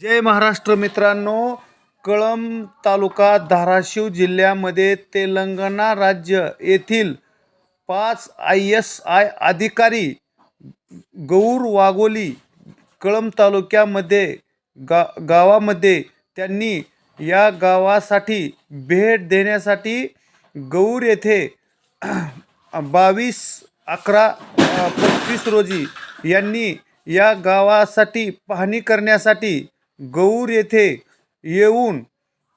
जय महाराष्ट्र मित्रांनो. कळंब तालुका धाराशिव जिल्ह्यामध्ये तेलंगणा राज्य येथील पाच आय एस आय अधिकारी गौर वाघोली कळंब तालुक्यामध्ये गा गावामध्ये त्यांनी या गावासाठी भेट देण्यासाठी गौर येथे बावीस अकरा पंचवीस रोजी यांनी या गावासाठी पाहणी करण्यासाठी गौर येथे येऊन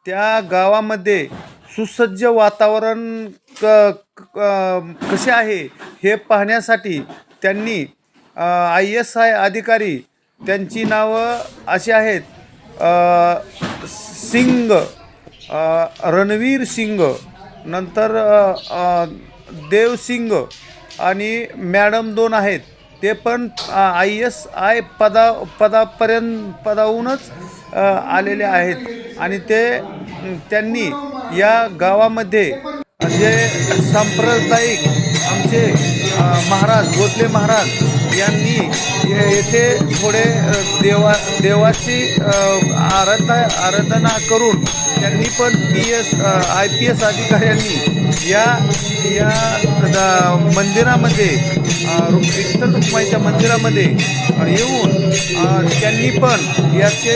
त्या गावामध्ये सुसज्ज वातावरण क क- कसे आहे हे पाहण्यासाठी त्यांनी आय एस आय अधिकारी त्यांची नावं अशी आहेत सिंग रणवीर सिंग नंतर देव सिंग देवसिंग आणि मॅडम दोन आहेत. ते पण आय एस आय पदा पदापर्यंत पदाहूनच आलेले आहेत. आणि ते त्यांनी या गावामध्ये जे सांप्रदायिक आमचे महाराज गोतले महाराज यांनी येथे थोडे देवा देवाची अ, आराधना आराधना करून त्यांनी पण P S I P S अधिकाऱ्यांनी या या मंदिरामध्ये विठ्ठल रुक्माईच्या मंदिरामध्ये येऊन त्यांनी पण याचे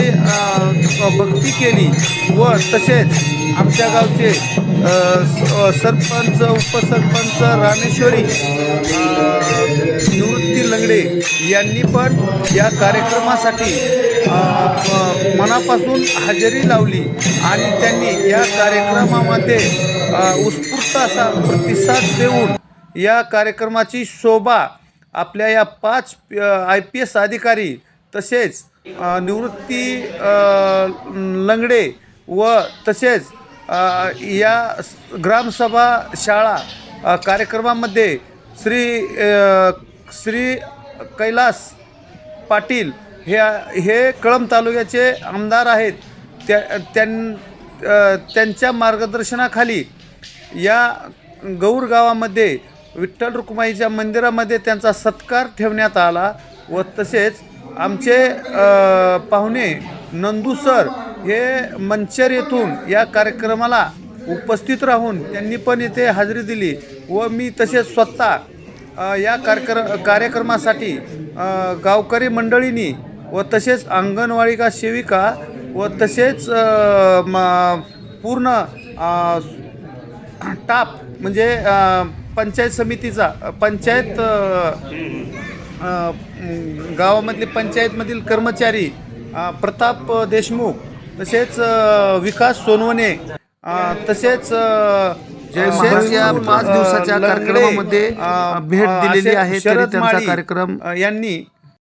भक्ती केली व तसेच आमच्या गावचे स- सरपंच उपसरपंच रामेश्वरी निवृत्ती लंगडे यांनी पण या कार्यक्रमासाठी मनापासून हजेरी लावली आणि त्यांनी या कार्यक्रमामध्ये उत्स्फूर्त असा प्रतिसाद देऊन या कार्यक्रमाची शोभा आपल्या या पाच आय पी एस अधिकारी तसेच निवृत्ती लंगडे व तसेच या ग्रामसभा शाळा कार्यक्रमामध्ये श्री श्री कैलास पाटील हे हे कळंब तालुक्याचे आमदार आहेत. त्या त्यां त्यांच्या मार्गदर्शनाखाली या गौर गावामध्ये विठ्ठल रुक्माईच्या मंदिरामध्ये त्यांचा सत्कार ठेवण्यात आला व तसेच आमचे पाहुणे नंदू सर हे मंचर येथून या कार्यक्रमाला उपस्थित राहून त्यांनी पण इथे हजेरी दिली व मी तसेच स्वतः या कार्यक्र कार्यक्रमासाठी गावकरी मंडळींनी व तसेच अंगणवाडी का सेविका व तसेच म- पूर्ण टाप म्हणजे पंचायत समितीचा पंचायत गावामधली गावामधले पंचायतमधील कर्मचारी प्रताप देशमुख तसेच विकास सोनवणे तसेच महाराज या तसेच, पाच दिवसाच्या कार्यक्रमामध्ये, भेट दिलेली आहे, तरी त्यांचा कार्यक्रम. यांनी